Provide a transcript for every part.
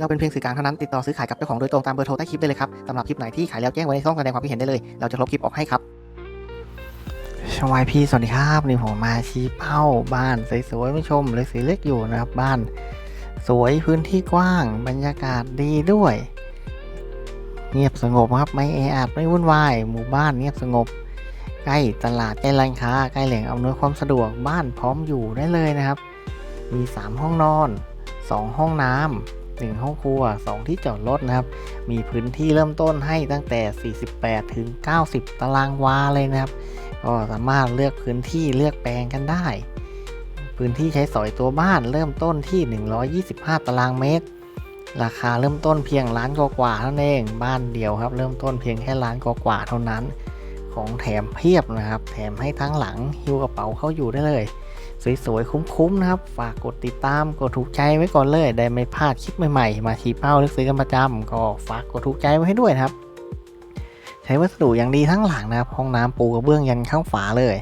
เราเป็นเพียงสื่อกลางเท่านั้นติดต่อซื้อขายกับเจ้าของโดยตรงตามเบอร์โทรใต้คลิปได้เลยครับสำหรับคลิปไหนที่ขายแล้วแจ้งไว้ในช่องแสดงความคิดเห็นได้เลย เราจะลบคลิปออกให้ครับชวายพี่สวัสดีครับนี่ผมมาชี้เป้าบ้านสวยๆผู้ชมเลยสีเล็กอยู่นะครับบ้าน สวยพื้นที่กว้าง บรรยากาศดีด้วย เงียบสงบครับไม่แออัดไม่วุ่นวายหมู่บ้านเงียบสงบ ใกล้ตลาดใกล้ร้านค้าใกล้แหล่งอำนวยความสะดวกบ้านพร้อมอยู่ได้เลยนะครับ มี 3 ห้องนอน 2 ห้องน้ำ หนึ่งห้องครัว 2 ที่จอดรถนะครับ มีพื้นที่เริ่มต้นให้ตั้งแต่ 48 ถึง 90 ตารางวาเลยนะครับ ก็สามารถเลือกพื้นที่เลือกแปลงกันได้ พื้นที่ใช้สอยตัวบ้านเริ่มต้นที่ 125 ตารางเมตร ราคาเริ่มต้นเพียงล้านกว่าเท่านั้นเอง บ้านเดียวครับ เริ่มต้นเพียงแค่ล้านกว่าเท่านั้น ของแถมเพียบนะครับ แถมให้ทั้งหลังฮิวกระเป๋าเข้าอยู่ได้เลย สวยๆ คุ้มๆนะครับ ฝากกดติดตาม กดถูกใจไว้ก่อนเลย ได้ไม่พลาดคลิปใหม่ๆ มาชี้เป้าเลือกซื้อกันประจำก็ฝากกดถูกใจไว้ให้ด้วยนะครับ ใช้วัสดุอย่างดีทั้งหลังนะครับ ห้องน้ำปูกระเบื้องยันข้างฝาเลย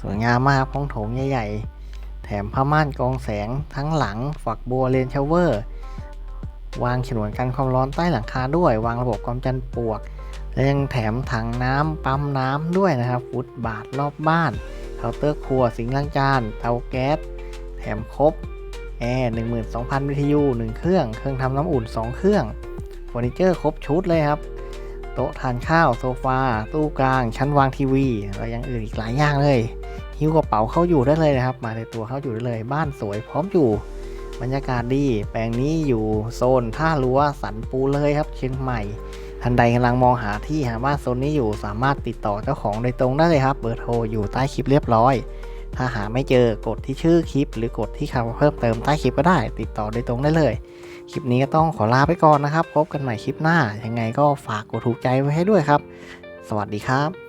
สวยงามมากห้องโถงใหญ่ๆ แถมผ้าม่านกองแสงทั้งหลัง ฝักบัวเลนเชาวเวอร์ วางฉนวนกันความร้อนใต้หลังคาด้วย วางระบบความจันปวก และยังแถมถังน้ำปั๊มน้ำด้วยนะครับฟุตบาทรอบบ้านเคาน์เตอร์ครัวสิงล้างจานเตาแก๊สแถมครบแอร์12,000 วิทยุ 1 เครื่อง เครื่องทำน้ำอุ่น 2 เครื่องเฟอร์นิเจอร์ครบชุดเลยครับ โต๊ะทานข้าวโซฟา ตู้กลาง ชั้นวางทีวีและยังอื่นอีกหลายอย่างเลย หิ้วกระเป๋าเข้าอยู่ได้เลยนะครับ มาในตัวเข้าอยู่ได้เลย บ้านสวยพร้อมอยู่ บรรยากาศดี แปลงนี้อยู่โซนท่ารั้วสันปูเลยครับเชียงใหม่ท่านใดกำลังมองหาที่หาบ้านโซนนี้อยู่สามารถติดต่อเจ้าของโดยตรงได้เลยครับ เบอร์โทรอยู่ใต้คลิปเรียบร้อย ถ้าหาไม่เจอกดที่ชื่อคลิป หรือกดที่คำเพิ่มเติมใต้คลิปก็ได้ ติดต่อโดยตรงได้เลย คลิปนี้ก็ต้องขอลาไปก่อนนะครับ พบกันใหม่คลิปหน้า ยังไงก็ฝากกดถูกใจไว้ให้ด้วยครับ สวัสดีครับ